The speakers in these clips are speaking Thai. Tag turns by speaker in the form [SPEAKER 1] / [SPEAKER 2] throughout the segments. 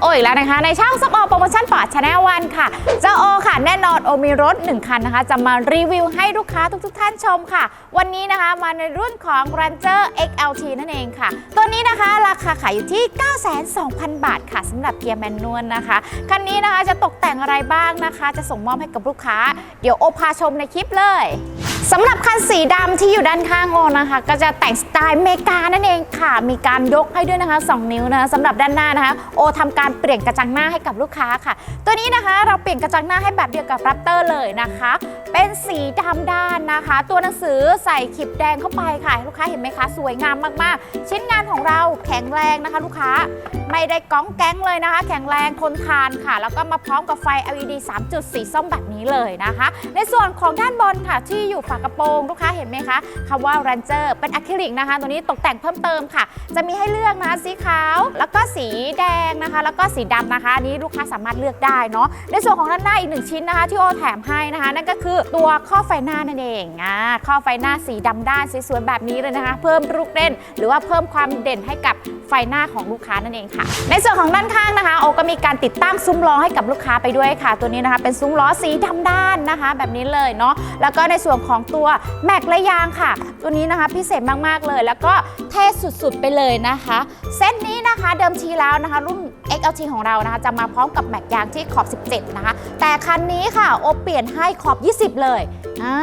[SPEAKER 1] โอีกแล้วนะคะ ในช่องซับโอโปรโมชั่นปอร์ตชาแนลวันค่ะเจ้าโอค่ะแน่นอนโอมีรถ 1 คันนะคะ จะมารีวิวให้ลูกค้าทุกๆท่านชมค่ะ วันนี้นะคะมาในรุ่นของ Ranger XLT นั่นเองค่ะ ตัวนี้นะคะราคาขายอยู่ที่ 9,200,000 บาทค่ะสำหรับเกียร์แมนนวลนะคะคันนี้นะคะจะตกแต่งอะไรบ้างนะคะ จะส่งมอบให้กับลูกค้า เดี๋ยวโอพาชมในคลิปเลย สำหรับคันสีดำที่อยู่ด้านข้างโอนะคะ ก็จะแต่งสไตล์เมกานั่นเองค่ะ มีการยกให้ด้วยนะคะ 2 นิ้วนะคะสำหรับด้านหน้านะคะ โอทำการเปลี่ยนกระจังหน้าให้กับลูกค้าค่ะ ตัวนี้นะคะเราเปลี่ยนกระจังหน้าให้แบบเดียวกับรับเตอร์เลยนะคะ เป็นสีดำด้านนะคะ ตัวหนังสือใส่ขีดแดงเข้าไปค่ะ ลูกค้าเห็นไหมคะ สวยงามมากๆ ชิ้นงานของเราแข็งแรงนะคะ ลูกค้าไม่ได้ก้องแก๊งเลยนะคะ แข็งแรงทนทานค่ะ แล้วก็มาพร้อมกับไฟ LED 3จุดสีส้มแบบนี้เลยนะคะ ในส่วนของด้านบนค่ะที่อยู่ฝากระโปรงลูกค้าเห็นไหมคะคำว่า Ranger เป็นอะคริลิกนะคะ ตัวนี้ตกแต่งเพิ่มเติมค่ะ จะมีให้เลือกนะสีขาวแล้วก็สีแดงนะคะ แล้วก็สีดำนะคะอันนี้ลูกค้าสามารถเลือกได้เนาะในส่วนของด้านหน้าอีกหนึ่งชิ้นนะคะ ที่โอแถมให้นะคะ นั่นก็คือตัวข้อไฟหน้านั่นเองอ่าข้อไฟหน้าสีดำด้านสวยๆแบบนี้เลยนะคะ เพิ่มลูกเล่น หรือว่าเพิ่มความเด่นให้กับไฟหน้าของลูกค้านั่นเองค่ะ ในส่วนของด้านข้างนะคะโอก็มีการติดตั้งซุ้มล้อให้กับลูกค้าไปด้วยค่ะ ตัวนี้นะคะเป็นซุ้มล้อสีดำด้านนะคะ แบบนี้เลยเนาะแล้วก็ในส่วนของตัวแม็กและยางค่ะ ตัวนี้นะคะพิเศษมากๆเลย แล้วก็เท่สุดๆไปเลยนะคะเซตนี้นะคะเดิมทีแล้วนะคะ รุ่น XLT ของเรานะคะ จะมาพร้อมกับแม็กยางที่ขอบ 17 นะคะ แต่คันนี้ค่ะโอเปลี่ยนให้ขอบ 20 เลย อ่า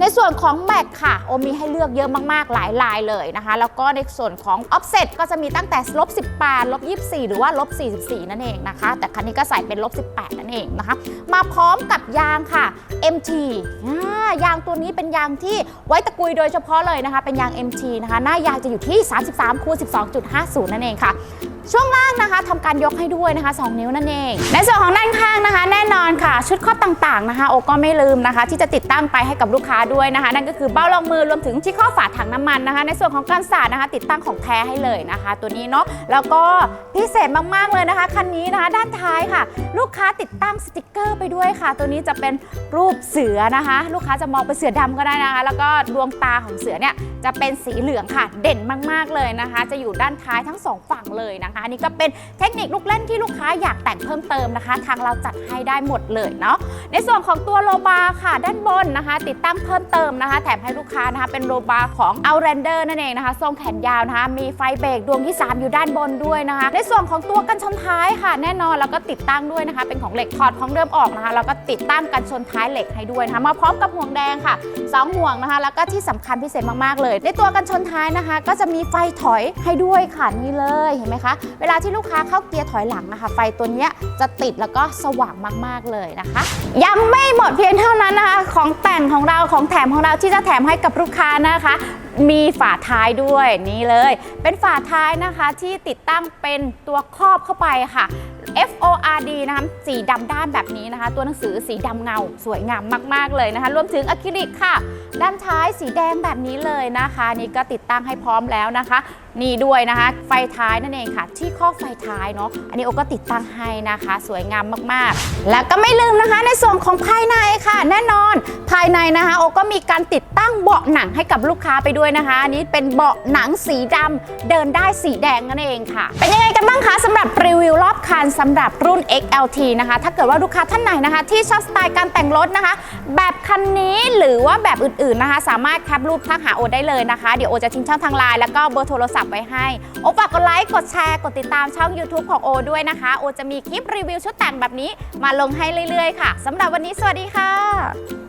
[SPEAKER 1] ในส่วนของแม็กค่ะ โอมีให้เลือกเยอะมากๆ หลายลายเลยนะคะ แล้วก็ในส่วนของ offset ก็จะมีตั้งแต่ลบ18ลบ24 หรือว่าลบ44 นั่นเองนะคะ แต่คันนี้ก็ใส่เป็นลบ18 นั่นเองนะคะ มาพร้อมกับยางค่ะ MT ยางตัวนี้เป็นยางที่ไว้ตะกุยโดยเฉพาะเลยนะคะ เป็นยาง MT นะคะ หน้ายางจะอยู่ที่ 33คูณ12.50 นั่นเองค่ะ ช่วงล่างนะคะทำการยกให้ด้วยนะคะ 2 นิ้วนั่นเอง ในส่วนของด้านข้างนะคะ แน่น ชุดครอบต่างๆนะคะ โอก็ไม่ลืมนะคะ ที่จะติดตั้งไปให้กับลูกค้าด้วยนะคะ นั่นก็คือเบ้ารองมือรวมถึงที่ข้อฝาถังน้ำมันนะคะ ในส่วนของการสาดนะคะ ติดตั้งของแท้ให้เลยนะคะ ตัวนี้เนาะแล้วก็พิเศษมากๆเลยนะคะคันนี้นะคะ ด้านท้ายค่ะ ลูกค้าติดตั้งสติกเกอร์ไปด้วยค่ะ ตัวนี้จะเป็นรูปเสือนะคะ ลูกค้าจะมองเป็นเสือดำก็ได้นะคะ แล้วก็ดวงตาของเสือเนี่ยจะเป็นสีเหลืองค่ะ เด่นมากๆเลยนะคะ จะอยู่ด้านท้ายทั้งสองฝั่งเลยนะคะอันนี้ก็เป็นเทคนิคลูกเล่นที่ลูกค้าอยากแต่งเพิ่มเติมนะคะ ทางเราจัดให้ได้หมดเลยเนาะในส่วนของตัวโลบาร์ค่ะด้านบนนะคะ ติดตั้งเพิ่มเติมนะคะ แถมให้ลูกค้านะคะ เป็นโลบาร์ของ Outlander นั่นเองนะคะทรงแขนยาวนะคะ มีไฟเบรกดวงที่ 3 อยู่ด้านบนด้วยนะคะ ในส่วนของตัวกันชนท้ายค่ะ แน่นอนแล้วก็ติดตั้งด้วยนะคะ เป็นของเหล็กถอดของเดิมออกนะคะแล้วก็ติดตั้งกันชนท้ายเหล็กให้ด้วยนะคะมาพร้อมกับห่วงแดงค่ะสองห่วงนะคะ แล้วก็ที่สำคัญพิเศษมากๆเลย ในตัวกันชนท้ายนะคะ ก็จะมีไฟถอยให้ด้วยค่ะนี่เลยเห็นไหมคะ เวลาที่ลูกค้าเข้าเกียร์ถอยหลังนะคะ ไฟตัวนี้จะติดแล้วก็สว่างมากๆเลยนะคะยังไม่หมดเพียงเท่านั้นนะคะ ของแต่งของเราของแถมของเราที่จะแถมให้กับลูกค้านะคะ มีฝาท้ายด้วยนี่เลย เป็นฝาท้ายนะคะที่ติดตั้งเป็นตัวครอบเข้าไปค่ะ F O R D นะคะสีดำด้านแบบนี้นะคะ ตัวหนังสือสีดำเงาสวยงามมาก ๆ เลยนะคะ รวมถึงอะคริลิกค่ะ ด้านท้ายสีแดงแบบนี้เลยนะคะ นี่ก็ติดตั้งให้พร้อมแล้วนะคะ นี่ด้วยนะคะ ไฟท้ายนั่นเองค่ะ ที่ข้อไฟท้ายเนาะอันนี้โอก็ติดตั้งให้นะคะ สวยงามมากๆ แล้วก็ไม่ลืมนะคะในส่วนของภายในค่ะ แน่นอนภายในนะคะ โอก็มีการติดตั้งเบาะหนังให้กับลูกค้าไปด้วยนะคะอันนี้เป็นเบาะหนังสีดำเดินได้สีแดงนั่นเองค่ะ เป็นยังไงกันบ้างคะสำหรับรีวิวรอบคันสำหรับรุ่น XLT นะคะ ถ้าเกิดว่าลูกค้าท่านไหนนะคะ ที่ชอบสไตล์การแต่งรถนะคะ แบบคันนี้หรือว่าแบบอื่นๆนะคะ สามารถแคปรูปทักหาโอได้เลยนะคะ เดี๋ยวโอจะทิ้งช่องทางไลน์แล้วก็เบอร์โทรศัพท์ไว้ให้ โอฝากกดไลค์ กดแชร์ กดติดตามช่อง YouTube ของโอด้วยนะคะ โอจะมีคลิปรีวิวชุดแต่งแบบนี้มาลงให้เรื่อยๆ ค่ะสำหรับวันนี้สวัสดีค่ะ